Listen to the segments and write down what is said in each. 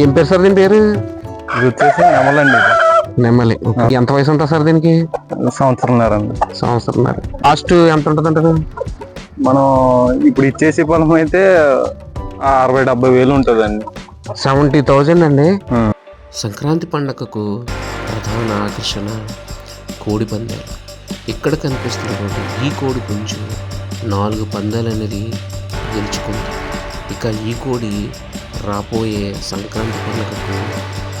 ఏం పేరు సార్ దీని పేరు? ఇది. వచ్చేసి నెమలండి నెమ్మలి. ఎంత వయసు ఉంటుంది సార్ దీనికి? సంవత్సరంన్నర అండి సంవత్సరంన్నర. కాస్ట్ ఎంత ఉంటుంది అంటారు మనం ఇప్పుడు ఇచ్చేసి పొలం అయితే ఆ అరవై డెబ్బై వేలు ఉంటుందండి. సెవెంటీ థౌజండ్ అండి. సంక్రాంతి పండగకు ప్రధాన ఆకర్షణ కోడి పందాలు. ఇక్కడ కనిపిస్తున్నటువంటి ఈ కోడి పుంజు నాలుగు పందాలు అనేది గెలుచుకుంది. ఇక ఈ కోడి రాబోయే సంక్రాంతి పండుగకు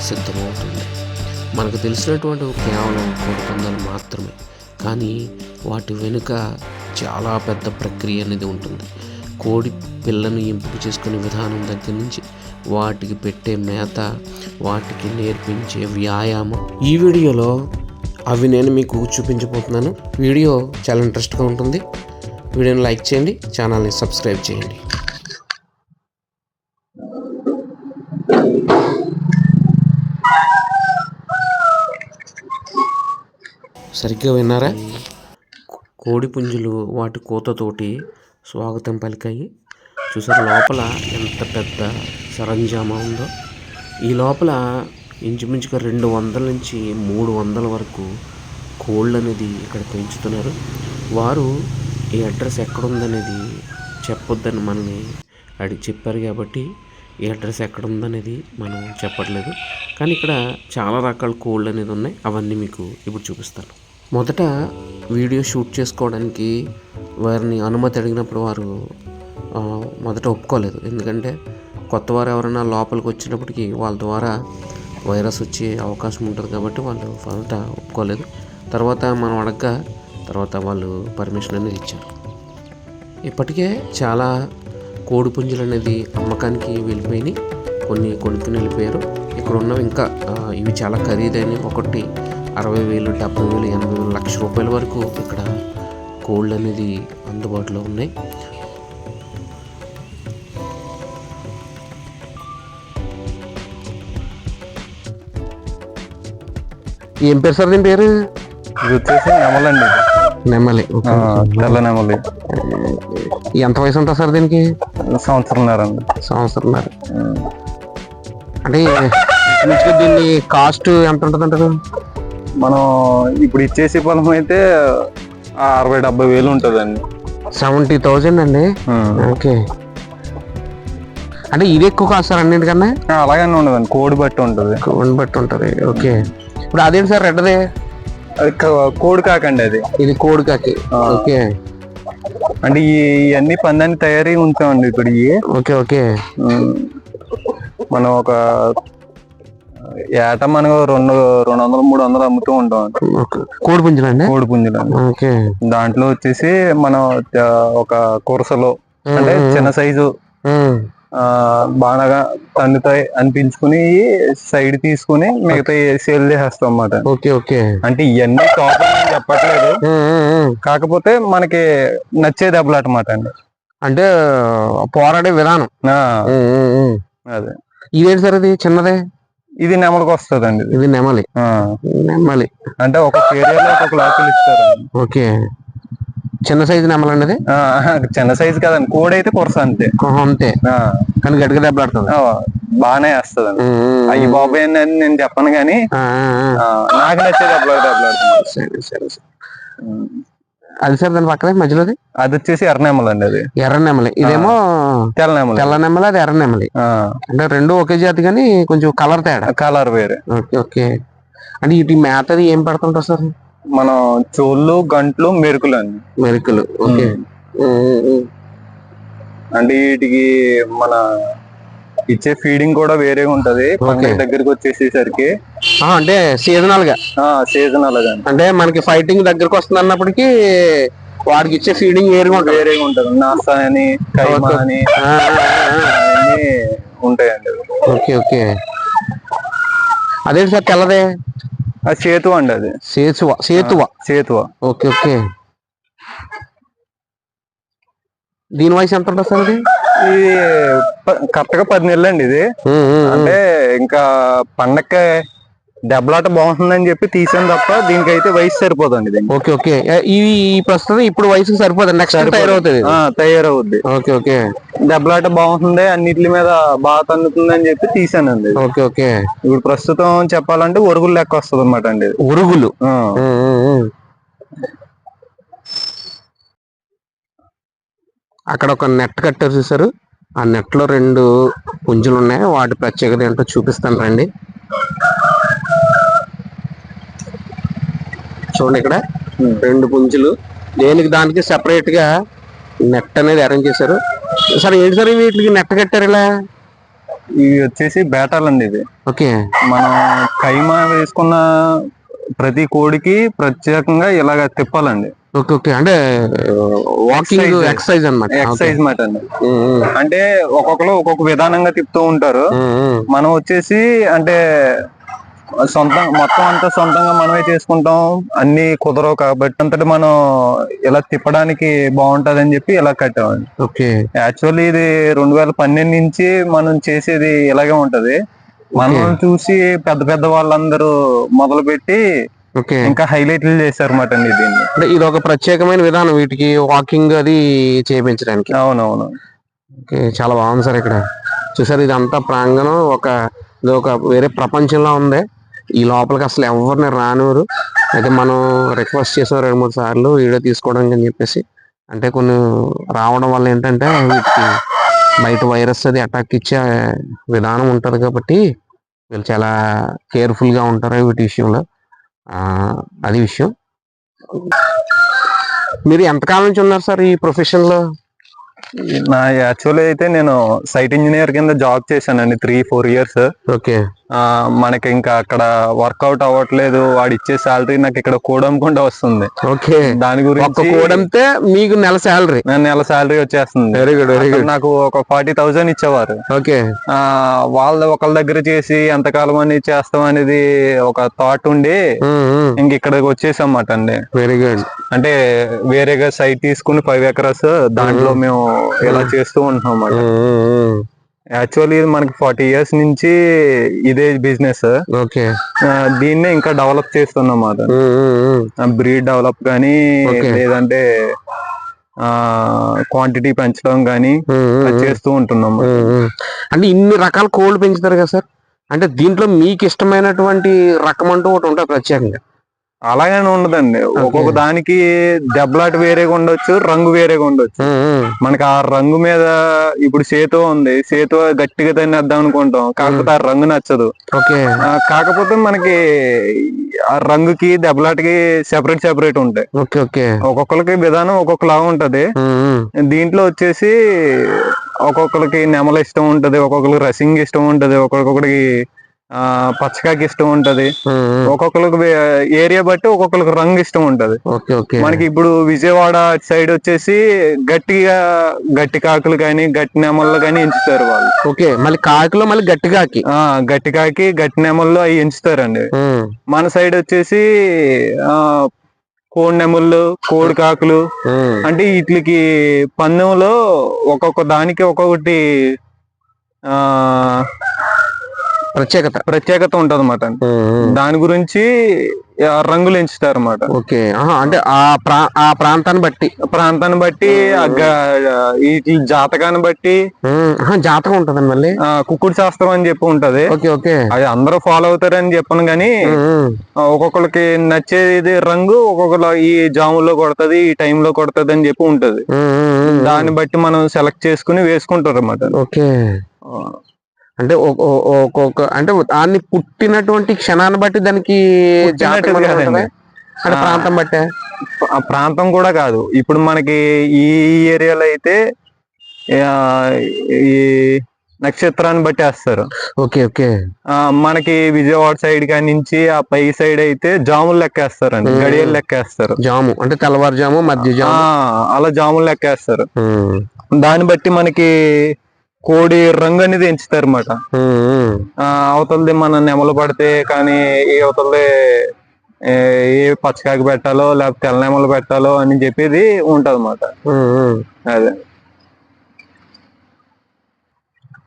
సిద్ధమవుతుంది. మనకు తెలిసినటువంటి కేవలం కోడి పందాలు మాత్రమే కానీ వాటి వెనుక చాలా పెద్ద ప్రక్రియ అనేది ఉంటుంది. కోడి పిల్లను ఎంపిక చేసుకునే విధానం దగ్గర నుంచి వాటికి పెట్టే మేత వాటికి నేర్పించే వ్యాయామం. ఈ వీడియోలో అవి నేను మీకు చూపించబోతున్నాను. వీడియో చాలా ఇంట్రెస్ట్గా ఉంటుంది. వీడియోని లైక్ చేయండి ఛానల్ని సబ్స్క్రైబ్ చేయండి. సరిగ్గా విన్నారా? కోడి పుంజులు వాటి కోతతోటి స్వాగతం పలికాయి. చూసారు లోపల ఎంత పెద్ద సరంజామా ఉందో. ఈ లోపల ఇంచుమించుగా రెండు వందల నుంచి మూడు వందల వరకు కోళ్ళు అనేది ఇక్కడ పెంచుతున్నారు. వారు ఈ అడ్రస్ ఎక్కడుందనేది చెప్పొద్దని మనల్ని అడిగి చెప్పారు కాబట్టి ఈ అడ్రస్ ఎక్కడ ఉందనేది మనం చెప్పట్లేదు. కానీ ఇక్కడ చాలా రకాల కోళ్ళు అనేది ఉన్నాయి. అవన్నీ మీకు ఇప్పుడు చూపిస్తాను. మొదట వీడియో షూట్ చేసుకోవడానికి వారిని అనుమతి అడిగినప్పుడు వారు మొదట ఒప్పుకోలేదు. ఎందుకంటే కొత్త వారు ఎవరైనా లోపలికి వచ్చినప్పటికీ వాళ్ళ ద్వారా వైరస్ వచ్చే అవకాశం ఉంటుంది కాబట్టి వాళ్ళు మొదట ఒప్పుకోలేదు. తర్వాత మనం అడగ్గా తర్వాత వాళ్ళు పర్మిషన్ అనేది ఇచ్చారు. ఇప్పటికే చాలా కోడి పుంజులు అనేది అమ్మకానికి వెళ్ళిపోయినాయి. కొన్ని కొనుక్కుని వెళ్ళిపోయారు. ఇక్కడ ఉన్నవి ఇంకా ఇవి చాలా ఖరీదైనవి. ఒకటి అరవై వేలు డెబ్బై వేలు ఎనభై వేలు లక్ష రూపాయల వరకు ఇక్కడ కోళ్ళు అనేది అందుబాటులో ఉన్నాయి. ఏం పేరు సార్? దీని పేరు? ఇది వచ్చేసి నెమలండి. ఓకే. తెల్ల నెమలి. ఎంత వయసు ఉంటుంది సార్ దీనికి? సంవత్సరంన్నర. అండి సంవత్సరంన్నర. అంటే దీన్ని కాస్ట్ ఎంత ఉంటుంది అంటారు? మనం ఇప్పుడు ఇచ్చేసి పొలం అయితే అరవై డెబ్బై వేలు ఉంటుందండి. సెవెంటీ థౌజండ్ అండి. ఓకే. అంటే ఇది ఎక్కువ కాదు సార్ అన్నింటికన్నా? ఆ, అలాగనే ఉండదండి. కోడి బట్టి ఉంటుంది. కోడిని బట్టి ఉంటుంది. ఓకే. ఇప్పుడు అదేంటి సార్ రెడ్డదే అది క- కోడి కాకండి అది. ఇది కోడి కాకి. ఆ. ఓకే. అంటే ఇవన్నీ పందాన్ని తయారీ ఉంచామండి ఇక్కడ ఇవి. Okay okay. మనం ఒక ఏట మనం రెండు రెండు వందలు మూడు వందలు అమ్ముతూ ఉంటాం. కోడి పుంజులండి కోడి పుంజులు. ఓకే. దాంట్లో వచ్చేసి మనం ఒక కురసలో అంటే చిన్న సైజు బాగా తండుతాయి అనిపించుకుని సైడ్ తీసుకుని మిగతా సేల్ చేసేస్తాం అన్నమాట. Okay okay. అంటే ఇవన్నీ నేను చెప్పట్లేదు. కాకపోతే మనకి నచ్చే దెబ్బలాట మాట అండి. అంటే పోరాడే విధానం. అదే. ఇదేంటి సార్ ఇది చిన్నదే? ఇది నెమలకు వస్తుందండి ఇది. ఇది నెమలి. నెమలి. అంటే ఒక ఏరియాలో ఒక లాకులు ఇస్తారు ఓకే. చిన్న సైజు నెమలండి అది చిన్న సైజు కదండి. కోడి అయితే కొరస అంతే. అంతే కానీ గట్టిగా దెబ్బలాడుతుంది. బాగానే ఉమ్, అయ్యి బాబాయ్ అని నేను చెప్పను కానీ. ఆ, నాకు నచ్చే దెబ్బలాట దెబ్బలాడుతుంది. సరే సరే అది సార్ దాని పక్కనే మధ్యలోది? అది వచ్చేసి ఎర్రనెమ్మలు అండి అది. ఎర్ర నెమలి. ఇదేమో తెల్ల నెమలి. తెల్ల నెమలి అది ఎర్ర నెమలి. అంటే రెండు ఒకే జాతి కానీ కొంచెం కలర్ తేడా. కలర్ వేరే. Okay okay. అంటే ఇటు మేతది ఏం పెడుతుంటారు సార్? మనం చోళ్ళు గంట్లు మెరుకులు. అండి మెరుకులు ఓకే. అంటే వీటికి మన ఇచ్చే ఫీడింగ్ కూడా వేరే ఉంటది. పండుగ దగ్గరికి వచ్చేసేసరికి. అంటే సీజనల్గా ఆ సీజన్ అలాగా అంటే మనకి ఫైటింగ్ దగ్గరకు వస్తుంది అన్నప్పటికీ వాడికి ఇచ్చే ఫీడింగ్ వేరుగా ఉంటుంది. వేరే ఉంటది. నాసా అని కైమా అని ఉంటాయండి. Okay okay. అదేంటి సార్ తెల్లదే? అది సేతు అండి అది. సేతువ సేతువ సేతువ ఓకే ఓకే. దీని వయసు ఎంత ఉంటుంది సార్ ఇది కరెక్ట్గా పది నెలలు అండి ఇది. అంటే ఇంకా పండక్కి దెబ్బలాట బాగుంటుందని చెప్పి తీసాను తప్ప దీనికైతే వయసు సరిపోదండి దీనికి. Okay okay. ఈ ఈ ప్రస్తుతం ఇప్పుడు వయసుకి సరిపోదు. నెక్స్ట్ తయారవుతుంది తయారవుద్ది. Okay okay. దెబ్బలాట బాగుంటుంది అన్నిటి మీద బాగా తన్నుతుంది అని చెప్పి తీసానండి. Okay okay. ఇప్పుడు ప్రస్తుతం చెప్పాలంటే ఒరుగులు లెక్క వస్తుంది అనమాట అండి ఉమ్. అక్కడ ఒక నెట్ కట్టారు చూసారు ఆ నెట్లో రెండు పుంజులు ఉన్నాయి వాటి ప్రత్యేకత ఏంటో చూపిస్తాను రండి. చూడండి ఇక్కడ. రెండు పుంజులు. దేనికి దానికి సెపరేట్గా నెట్ అనేది అరేంజ్ చేశారు. సరే ఏంటి సార్ వీటికి నెట్ కట్టారు ఇలా? ఇవి వచ్చేసి బేటాలండి ఇది ఓకే. మనం కైమా వేసుకున్న ప్రతి కోడికి ప్రత్యేకంగా ఇలాగ తిప్పాలండి. Okay okay. అంటే వాకింగ్. ఎక్సర్సైజ్ అనమాట ఎక్సర్సైజ్ మాట అండి. అంటే ఒక్కొక్కరు ఒక్కొక్క విధానంగా తిప్పుతూ ఉంటారు. మనం వచ్చేసి అంటే సొంతం మొత్తం అంతా సొంతంగా మనమే చేసుకుంటాం. అన్ని కుదరవు కాబట్టి అంతటి మనం ఇలా తిప్పడానికి బాగుంటది అని చెప్పి ఇలా కట్టామండి ఓకే. యాక్చువల్లీ ఇది రెండు వేల పన్నెండు నుంచి మనం చేసేది ఇలాగే ఉంటది. మనం చూసి పెద్ద పెద్ద వాళ్ళందరూ మొదలు పెట్టి ఓకే. ఇంకా హైలైట్లు చేశారు మాట అండి దీన్ని. ఇది ఒక ప్రత్యేకమైన విధానం వీటికి వాకింగ్ అది చేయించడానికి. అవునవును. ఓకే చాలా బాగుంది సార్ ఇక్కడ. చూసారు ఇదంతా ప్రాంగణం ఒక ఇది ఒక వేరే ప్రపంచంలో ఉంది. ఈ లోపలికి అసలు ఎవరిని రానివ్వరు. అయితే మనం రిక్వెస్ట్ చేసాం రెండు మూడు సార్లు వీడియో తీసుకోవడానికి అని చెప్పేసి. అంటే కొన్ని రావడం వల్ల ఏంటంటే వీటికి బయట వైరస్ అది అటాక్ ఇచ్చే విధానం ఉంటుంది కాబట్టి వీళ్ళు చాలా కేర్ఫుల్గా ఉంటారు వీటి విషయంలో. అది విషయం. మీరు ఎంతకాలం నుంచి ఉన్నారు సార్ ఈ ప్రొఫెషన్లో? నా యాక్చువల్లీ అయితే నేను సైట్ ఇంజనీర్ కింద జాబ్ చేశానండి త్రీ ఫోర్ ఇయర్స్ ఓకే. మనకి ఇంకా అక్కడ వర్కౌట్ అవ్వట్లేదు. వాడు ఇచ్చే శాలరీ నాకు ఇక్కడ కూడమకుండా వస్తుంది. ఓకే. దాని గురించి కోడంతే మీకు నెల శాలరీ నెల శాలరీ వచ్చేస్తుంది. వెరీ గుడ్ వెరీ గుడ్ నాకు ఒక ఫార్టీ థౌసండ్ ఇచ్చేవారు. ఓకే. వాళ్ళ ఒకళ్ళ దగ్గర చేసి ఎంతకాలం అని చేస్తాం అనేది ఒక థాట్ ఉండి ఇంక ఇక్కడికి వచ్చేసామాట అండి. వెరీ గుడ్ అంటే వేరేగా సైట్ తీసుకుని ఫైవ్ ఎకరస్ దాంట్లో మేము ఇలా చేస్తూ ఉంటున్నాం అన్నమాట యాక్చువల్లీ ఇది మనకి ఫార్టీ ఇయర్స్ నుంచి ఇదే బిజినెస్ ఓకే దీన్నే ఇంకా డెవలప్ చేస్తున్నాం అన్నమాట బ్రీడ్ డెవలప్ కానీ. లేదంటే క్వాంటిటీ పెంచడం కానీ చేస్తూ ఉంటున్నాం అంటే ఇన్ని రకాల కోళ్ళు పెంచుతారు కదా సార్? అంటే దీంట్లో మీకు ఇష్టమైనటువంటి రకం అంటూ ఒకటి ఉంటుంది ప్రత్యేకంగా. అలాగని ఉండదండి. ఒక్కొక్క దానికి దెబ్బలాట వేరేగా ఉండొచ్చు రంగు వేరేగా ఉండొచ్చు. మనకి ఆ రంగు మీద ఇప్పుడు సేతు ఉంది. సేతు గట్టిగా తినేద్దాం అనుకుంటాం. కాకపోతే ఆ రంగు నచ్చదు. కాకపోతే మనకి ఆ రంగుకి దెబ్బలాటకి సెపరేట్ సెపరేట్ ఉంటాయి. ఒక్కొక్కరికి విధానం ఒక్కొక్కలా ఉంటది. దీంట్లో వచ్చేసి ఒక్కొక్కరికి నెమల ఇష్టం ఉంటది ఒక్కొక్కరికి రసింగ్ ఇష్టం ఉంటది ఒక్కొక్కరికి ఆ పచ్చకాకి ఇష్టం ఉంటది. ఒక్కొక్కరికి ఏరియా బట్టి ఒక్కొక్కరికి రంగు ఇష్టం ఉంటది. మనకి ఇప్పుడు విజయవాడ సైడ్ వచ్చేసి గట్టిగా గట్టి కాకులు కానీ గట్టి నెమళ్ళు కానీ ఎంచుతారు వాళ్ళు. ఓకే మళ్ళీ కాకిలో మళ్ళీ గట్టి కాకి. గట్టి కాకి గట్టి నెమళ్ళు అవి ఎంచుతారండి. మన సైడ్ వచ్చేసి ఆ కోడి నెమళ్ళు కోడి కాకులు. అంటే వీటికి పందెంలో ఒక్కొక్క దానికి ఒక్కొక్కటి ఆ ప్రత్యేకత ప్రత్యేకత ఉంటది అన్నమాట. దాని గురించి రంగులు ఎంచుతారు అన్నమాట ఓకే అంటే ఆ ప్రా ఆ ప్రాంతాన్ని బట్టి. ప్రాంతాన్ని బట్టి ఈ జాతకాన్ని బట్టి. జాతకం ఉంటుందండి మళ్ళీ? కుక్కుడు శాస్త్రం అని చెప్పి ఉంటది. Okay okay. అది అందరూ ఫాలో అవుతారని చెప్పను గాని ఒక్కొక్కరికి నచ్చేది రంగు ఒక్కొక్కరు ఈ జాములో కొడతది ఈ టైంలో కొడతది అని చెప్పి ఉంటది. దాన్ని బట్టి మనం సెలెక్ట్ చేసుకుని వేసుకుంటారు అన్నమాట ఓకే అంటే ఒక్కొక్క అంటే దాన్ని పుట్టినటువంటి క్షణాన్ని బట్టి దానికి? అంటే. ప్రాంతం బట్టే? ఆ ప్రాంతం కూడా కాదు. ఇప్పుడు మనకి ఈ ఏరియాలో అయితే ఈ నక్షత్రాన్ని బట్టి వేస్తారు. Okay okay. మనకి విజయవాడ సైడ్ కాడి నుంచి ఆ పై సైడ్ అయితే జాములు లెక్కేస్తారండి. మ్మ్. గడియలు లెక్కేస్తారు. జాము అంటే తెల్లవారుజాము మధ్య ఆ, జాము అలా జాములు లెక్కేస్తారు. దాన్ని బట్టి మనకి కోడి రంగు అనేది ఎంచుతారు అనమాట. అవతలది మన నెమలు పడితే కానీ ఏ అవతలది ఏ పచ్చకాకి పెట్టాలో లేకపోతే తెల్ల నెమలు పెట్టాలో అని చెప్పేది ఉంటది అనమాట. అదే.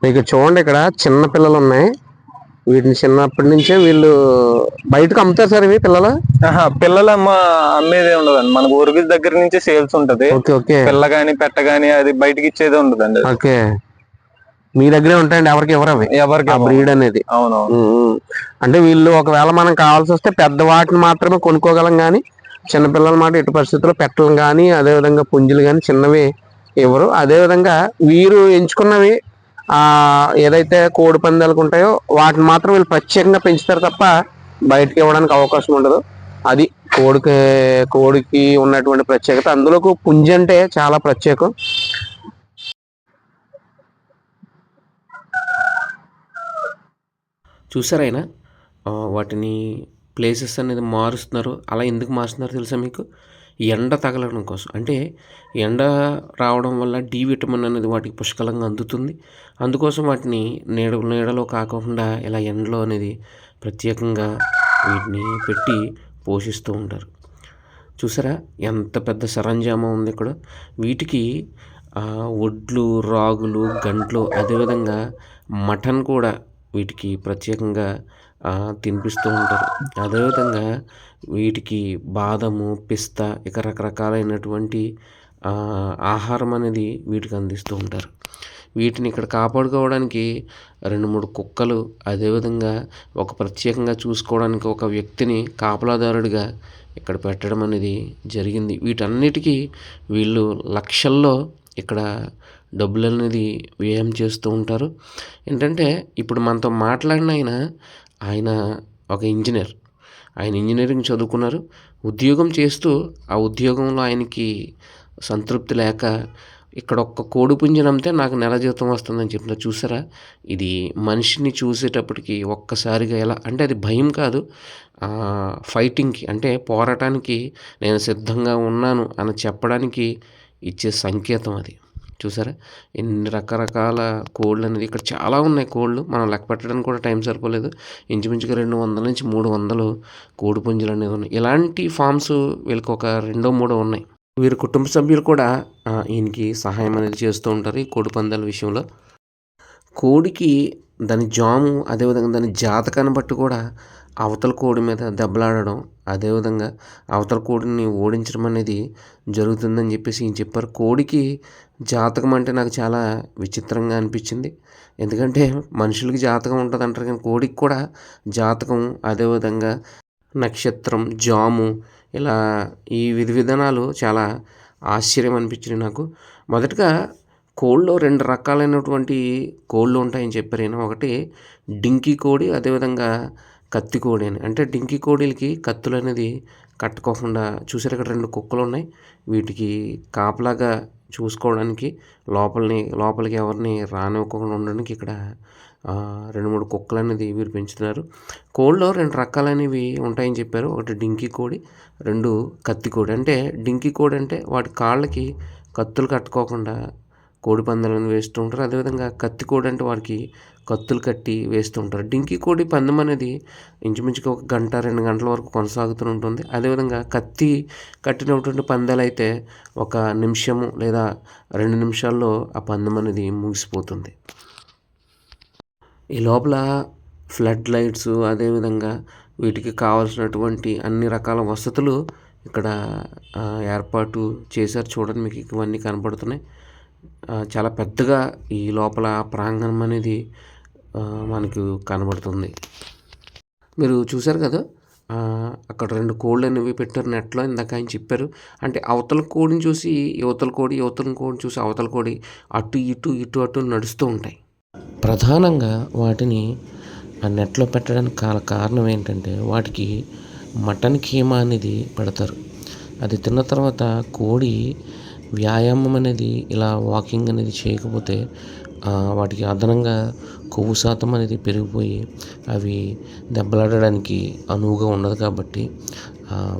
మీకు చూడండి ఇక్కడ చిన్న పిల్లలు ఉన్నాయి. వీటిని చిన్నప్పటి నుంచే వీళ్ళు బయటకు అమ్ముతారు సార్ ఇవి పిల్లలు? పిల్లలు అమ్మ అమ్మేదే ఉండదండి. మనకు ఊరికి దగ్గర నుంచి సేల్స్ ఉంటది. పిల్ల గాని పెట్ట గాని అది బయటకి ఇచ్చేదే ఉండదండి. ఓకే. మీ దగ్గరే ఉంటాయండి ఎవరికి ఎవరు అవి? ఎవరికి బ్రీడ్ అనేది. ఉమ్. అంటే వీళ్ళు ఒకవేళ మనం కావాల్సి వస్తే పెద్ద వాటిని మాత్రమే కొనుక్కోగలం కానీ చిన్నపిల్లల మాట ఎటు పరిస్థితుల్లో పెట్టలు కానీ అదేవిధంగా పుంజులు కానీ చిన్నవి ఇవ్వరు. అదేవిధంగా వీరు ఎంచుకున్నవి ఆ ఏదైతే కోడి పందాలకు ఉంటాయో వాటిని మాత్రం వీళ్ళు ప్రత్యేకంగా పెంచుతారు తప్ప బయటకి ఇవ్వడానికి అవకాశం ఉండదు. అది కోడికి కోడికి ఉన్నటువంటి ప్రత్యేకత. అందులో పుంజి అంటే చాలా ప్రత్యేకం. చూసారైనా వాటిని ప్లేసెస్ అనేది మారుస్తున్నారు. అలా ఎందుకు మారుస్తున్నారు తెలుసా మీకు? ఎండ తగలడం కోసం. అంటే ఎండ రావడం వల్ల డి విటమిన్ అనేది వాటికి పుష్కలంగా అందుతుంది. అందుకోసం వాటిని నీడ నీడలో కాకుండా ఇలా ఎండలో అనేది ప్రత్యేకంగా వీటిని పెట్టి పోషిస్తూ ఉంటారు. చూసారా? ఎంత పెద్ద సరంజామం ఉంది ఇక్కడ. వీటికి ఒడ్లు వడ్లు రాగులు గంట్లు అదేవిధంగా మటన్ కూడా వీటికి ప్రత్యేకంగా తినిపిస్తూ ఉంటారు. అదేవిధంగా వీటికి బాదము పిస్తా ఇక రకరకాలైనటువంటి ఆహారం అనేది వీటికి అందిస్తూ ఉంటారు. వీటిని ఇక్కడ కాపాడుకోవడానికి రెండు మూడు కుక్కలు అదేవిధంగా ఒక ప్రత్యేకంగా చూసుకోవడానికి ఒక వ్యక్తిని కాపలాదారుడిగా ఇక్కడ పెట్టడం అనేది జరిగింది. వీటన్నిటికీ వీళ్ళు లక్షల్లో ఇక్కడ డబ్బులు అనేది వ్యయం చేస్తూ ఉంటారు. ఏంటంటే ఇప్పుడు మనతో మాట్లాడిన ఆయన ఆయన ఒక ఇంజనీర్. ఆయన ఇంజనీరింగ్ చదువుకున్నారు. ఉద్యోగం చేస్తూ ఆ ఉద్యోగంలో ఆయనకి సంతృప్తి లేక ఇక్కడ ఒక్క కోడి పుంజను అమ్మితే నాకు నెల జీతం వస్తుందని చెప్పిన చూసారా? ఇది మనిషిని చూసేటప్పటికి ఒక్కసారిగా ఎలా అంటే అది భయం కాదు. ఫైటింగ్కి అంటే పోరాటానికి నేను సిద్ధంగా ఉన్నాను అని చెప్పడానికి ఇచ్చే సంకేతం అది. చూసారా? ఎన్ని రకరకాల కోళ్ళు అనేది ఇక్కడ చాలా ఉన్నాయి కోళ్ళు. మనం లెక్క పెట్టడానికి కూడా టైం సరిపోలేదు. ఇంచుమించుగా రెండు వందల నుంచి మూడు వందలు కోడి పుంజులు అనేది ఉన్నాయి. ఇలాంటి ఫామ్స్ వీళ్ళకి ఒక రెండో మూడో ఉన్నాయి. వీరి కుటుంబ సభ్యులు కూడా ఈయనకి సహాయం అనేది చేస్తూ ఉంటారు ఈ కోడి పందాల విషయంలో. కోడికి దాని జాము అదేవిధంగా దాని జాతకాన్ని బట్టి కూడా అవతల కోడి మీద దెబ్బలాడడం అదేవిధంగా అవతల కోడిని ఓడించడం అనేది జరుగుతుందని చెప్పేసి ఈయన చెప్పారు. కోడికి జాతకం అంటే నాకు చాలా విచిత్రంగా అనిపించింది. ఎందుకంటే మనుషులకి జాతకం ఉంటుంది అంటారు కానీ కోడికి కూడా జాతకం అదేవిధంగా నక్షత్రం జాము ఇలా ఈ విధి విధానాలు చాలా ఆశ్చర్యం అనిపించింది నాకు. మొదటగా కోళ్ళు రెండు రకాలైనటువంటి కోళ్ళు ఉంటాయని చెప్పారు ఒకటి డింకీ కోడి అదేవిధంగా కత్తి కోడి అని అంటే డింకీ కోడిలకి కత్తులు అనేది కట్టుకోకుండా చూసారు ఇక్కడ రెండు కుక్కలు ఉన్నాయి వీటికి కాపలాగా చూసుకోవడానికి లోపలిని లోపలికి ఎవరిని రానివ్వకుండా ఉండడానికి ఇక్కడ రెండు మూడు కుక్కలు అనేది వీరు పెంచుతున్నారు. కోళ్ళలో రెండు రకాలనేవి ఉంటాయని చెప్పారు. ఒకటి డింకీ కోడి రెండు కత్తి కోడి. అంటే డింకీ కోడి అంటే వాటి కాళ్ళకి కత్తులు కట్టుకోకుండా కోడి పందాలను వేస్తూ ఉంటారు. అదేవిధంగా కత్తి కోడి అంటే వారికి కత్తులు కట్టి వేస్తూ ఉంటారు డింకీ కోడి పందెం అనేది ఇంచుమించుగా ఒక గంట రెండు గంటల వరకు కొనసాగుతూ ఉంటుంది. అదేవిధంగా కత్తి కట్టినటువంటి పందాలు అయితే ఒక నిమిషము లేదా రెండు నిమిషాల్లో ఆ పందెం అనేది ముగిసిపోతుంది. ఈ లోపల ఫ్లడ్ లైట్స్ అదేవిధంగా వీటికి కావాల్సినటువంటి అన్ని రకాల వసతులు ఇక్కడ ఏర్పాటు చేశారు. చూడండి మీకు ఇవన్నీ కనపడుతున్నాయి. చాలా పెద్దగా ఈ లోపల ప్రాంగణం అనేది మనకు కనబడుతుంది. మీరు చూశారు కదా? అక్కడ రెండు కోళ్ళు అనేవి పెట్టారు నెట్లో ఇందాక ఆయన చెప్పారు. అంటే అవతల కోడిని చూసి యువతల కోడి యువతల కోడిని చూసి అవతల కోడి అటు ఇటు ఇటు అటు నడుస్తూ ఉంటాయి. ప్రధానంగా వాటిని ఆ నెట్లో పెట్టడానికి కాల కారణం ఏంటంటే వాటికి మటన్ కీమా అనేది పెడతారు. అది తిన్న తర్వాత కోడి వ్యాయామం అనేది ఇలా వాకింగ్ అనేది చేయకపోతే వాటికి అదనంగా కొవ్వు శాతం అనేది పెరిగిపోయి అవి దెబ్బలాడడానికి అనువుగా ఉండదు కాబట్టి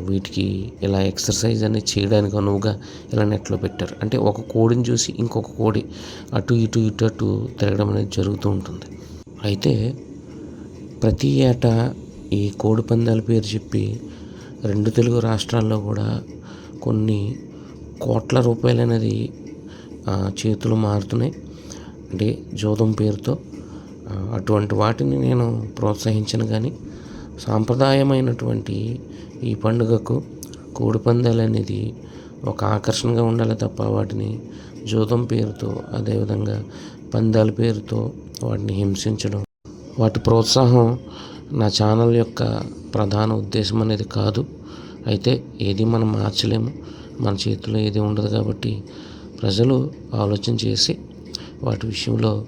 వీటికి ఇలా ఎక్సర్సైజ్ అనేది చేయడానికి అనువుగా ఇలా నెట్లో పెట్టారు. అంటే ఒక కోడిని చూసి ఇంకొక కోడి అటు ఇటు ఇటు అటు తిరగడం అనేది జరుగుతూ ఉంటుంది. అయితే ప్రతి ఏటా ఈ కోడి పందాల పేరు చెప్పి రెండు తెలుగు రాష్ట్రాల్లో కూడా కొన్ని కోట్ల రూపాయలు అనేది చేతులు మారుతున్నాయి. అంటే జోదం పేరుతో అటువంటి వాటిని నేను ప్రోత్సహించను కానీ సాంప్రదాయమైనటువంటి ఈ పండుగకు కోడిపందాలు అనేది ఒక ఆకర్షణగా ఉండాలి తప్ప వాటిని జూదం పేరుతో అదేవిధంగా పందాల పేరుతో వాటిని హింసించడం వాటి ప్రోత్సాహం నా ఛానల్ యొక్క ప్రధాన ఉద్దేశం అనేది కాదు. అయితే ఏది మనం మార్చలేము మన చేతిలో ఏది ఉండదు కాబట్టి ప్రజలు ఆలోచన చేసి వాటి విషయంలో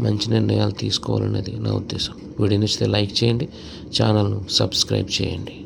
మంచి నిర్ణయాలు తీసుకోవాలనేది నా ఉద్దేశం. వీడియో నచ్చితే లైక్ చేయండి ఛానల్ను సబ్స్క్రైబ్ చేయండి.